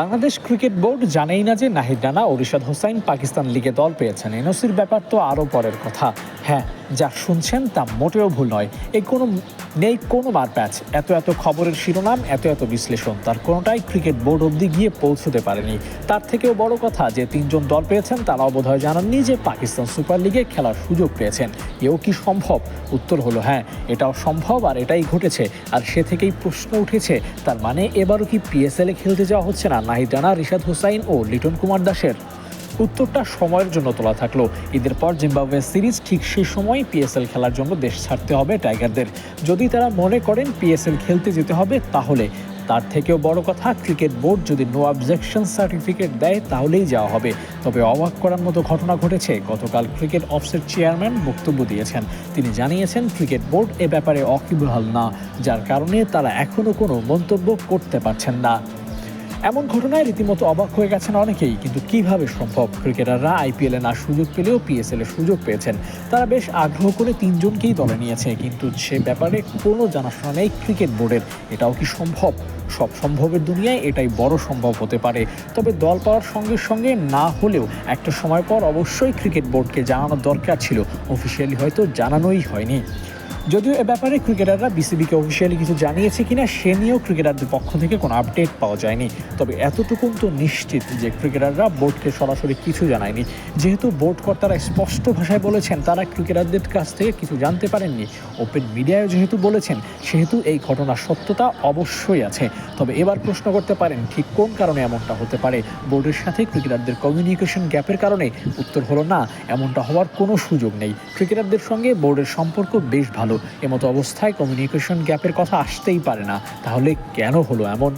Bangladesh cricket board জানেই না যে নাহিদ রানা ও রিশাদ হোসাইন পাকিস্তান লিগে দল পেয়েছেন। এনওসির ব্যাপার তো আরও পরের কথা। হ্যাঁ যা শুনছেন তা মোটেও ভুল নয়। এই কোনো, নেই কোনো মার প্যাচ। এত এত খবরের শিরোনাম, এত এত বিশ্লেষণ, তার কোনোটাই ক্রিকেট বোর্ড অবধি গিয়ে পৌঁছতে পারেনি। তার থেকেও বড় কথা, যে তিনজন দল পেয়েছেন, তারাও বোধহয় জানাননি যে পাকিস্তান সুপার লিগে খেলার সুযোগ পেয়েছেন। এও কি সম্ভব? উত্তর হলো হ্যাঁ এটাও সম্ভব আর এটাই ঘটেছে। আর সে থেকেই প্রশ্ন উঠেছে, তার মানে এবারও কি পিএসএল খেলতে যাওয়া হচ্ছে না? নাহিদ রানা রিশাদ হুসাইন ও লিটন কুমার দাসের। উত্তরটা সময়ের জন্য তোলা থাকল। ঈদের পর জিম্বাবুয়ে সিরিজ ঠিক সেই সময় পিএসএল খেলার জন্য দেশ ছাড়তে হবে টাইগারদের। যদি তারা মনে করেন পিএসএল খেলতে যেতে হবে, তাহলে তার থেকেও বড় কথা, ক্রিকেট বোর্ড যদি নো অবজেকশন সার্টিফিকেট দেয়, তাহলেই যাওয়া হবে। তবে অবাক করার মতো ঘটনা ঘটেছে, গতকাল ক্রিকেট অফসের চেয়ারম্যান বক্তব্য দিয়েছেন। তিনি জানিয়েছেন, ক্রিকেট বোর্ড এ ব্যাপারে অকিবহাল না, যার কারণে তারা এখনও কোনো মন্তব্য করতে পারছেন না। এমন ঘটনায় রীতিমতো অবাক হয়ে গেছেন অনেকেই, কিন্তু কীভাবে সম্ভব? ক্রিকেটাররা আইপিএলে না সুযোগ পেলেও পিএসএল এ সুযোগ পেয়েছেন। তারা বেশ আগ্রহ করে তিনজনকেই দলে নিয়েছে, কিন্তু সে ব্যাপারে কোনো জানাশোনা নেই ক্রিকেট বোর্ডের। এটাও কি সম্ভব? সব সম্ভবের দুনিয়ায় এটাই বড় সম্ভব হতে পারে। তবে দল পাওয়ার সঙ্গে সঙ্গে না হলেও একটা সময় পর অবশ্যই ক্রিকেট বোর্ডকে জানানোর দরকার ছিল। অফিসিয়ালি হয়তো জানানোই হয়নি। যদিও এ ব্যাপারে ক্রিকেটাররা বিসিবিকে অফিসিয়ালি কিছু জানিয়েছে কিনা, সে নিয়েও ক্রিকেটারদের পক্ষ থেকে কোনো আপডেট পাওয়া যায়নি। তবে এতটুকুন তো নিশ্চিত যে ক্রিকেটাররা বোর্ডকে সরাসরি কিছু জানায়নি। যেহেতু বোর্ড কর্তারা স্পষ্ট ভাষায় বলেছেন, তারা ক্রিকেটারদের কাছ থেকে কিছু জানতে পারেননি। ওপেন মিডিয়ায় যেহেতু বলেছেন, সেহেতু এই ঘটনার সত্যতা অবশ্যই আছে। তবে এবার প্রশ্ন করতে পারেন, ঠিক কোন কারণে এমনটা হতে পারে? বোর্ডের সাথে ক্রিকেটারদের কমিউনিকেশন গ্যাপের কারণে উত্তর হলো না, এমনটা হওয়ার কোনো সুযোগ নেই। ক্রিকেটারদের সঙ্গে বোর্ডের সম্পর্ক বেশ ভালো এমতো অবস্থায় কমিউনিকেশন গ্যাপের কথা আসতেই পারে না। তাহলে কেন হলো এমন?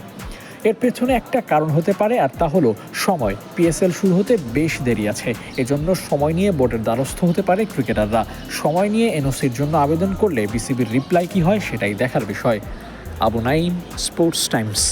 এর পেছনে একটা কারণ হতে পারে, আর তা হলো সময়। পিএসএল শুরু হতে বেশ দেরি আছে। এজন্য সময় নিয়ে বোর্ডের দ্বারস্থ হতে পারে ক্রিকেটাররা। সময় নিয়ে এনওসির জন্য আবেদন করলে বিসিবির রিপ্লাই কী হয় সেটাই দেখার বিষয়। Abu Naim sports Times